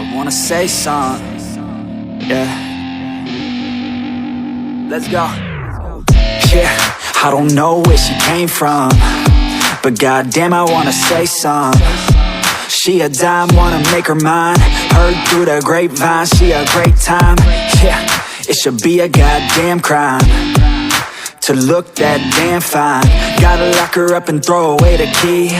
I wanna say something. Yeah. Let's go. Yeah, I don't know where she came from. But goddamn, I wanna say something. She a dime, wanna make her mine. Heard through the grapevine, she a great time. Yeah, it should be a goddamn crime to look that damn fine. Gotta lock her up and throw away the key.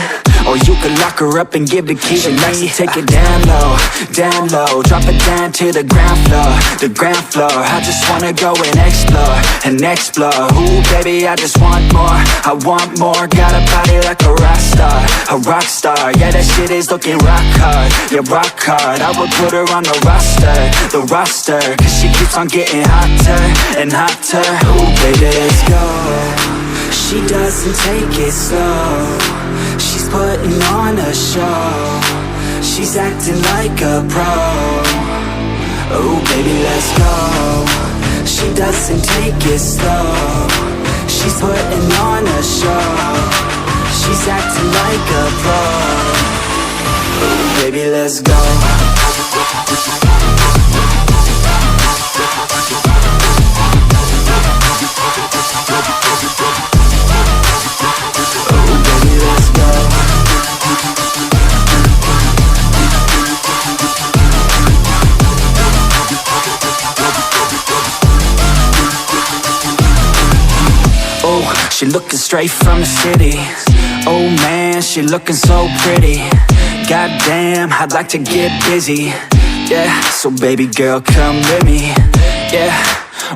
Or you could lock her up and give the key to me. Take it uh-huh. down low, down low. Drop it down to the ground floor, the ground floor. I just wanna go and explore, and explore. Ooh, baby, I just want more. I want more. Got a body like a rock star, a rock star. Yeah, that shit is looking rock hard, yeah, rock hard. I would put her on the roster, the roster. Cause she keeps on getting hotter and hotter. Ooh, baby, let's go. She doesn't take it slow. She's putting on a show. She's acting like a pro. Oh, baby, let's go. She doesn't take it slow. She's putting on a show. She's acting like a pro. Oh, baby, let's go. She looking straight from the city. Oh man, she looking so pretty. Goddamn, I'd like to get busy. Yeah, so baby girl, come with me. Yeah,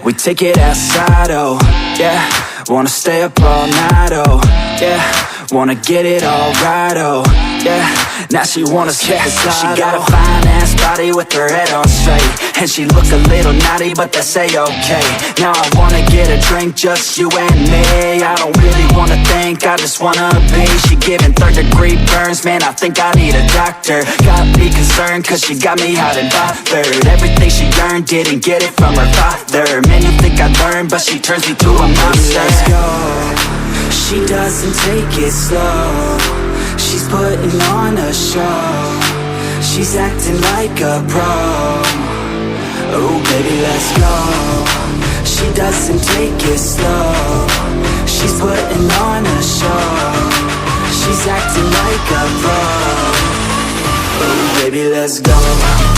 we take it outside, oh, yeah. Wanna stay up all night, oh, yeah. Wanna get it all right, oh, yeah. Now she wanna skip the slide, She got a oh. fine ass body with her head on straight. And she look a little naughty, but that's a-okay. Now I wanna get a drink, just you and me. I don't really wanna think, I just wanna be. She giving third degree burns, man, I think I need a doctor. Got me concerned, cause she got me hot and bothered. Everything she earned, didn't get it from her father. Man, you think I learned, but she turns me to a monster. Let's go. She doesn't take it slow. She's putting on a show. She's acting like a pro. Oh, baby, let's go. She doesn't take it slow. She's putting on a show. She's acting like a pro. Oh, baby, let's go.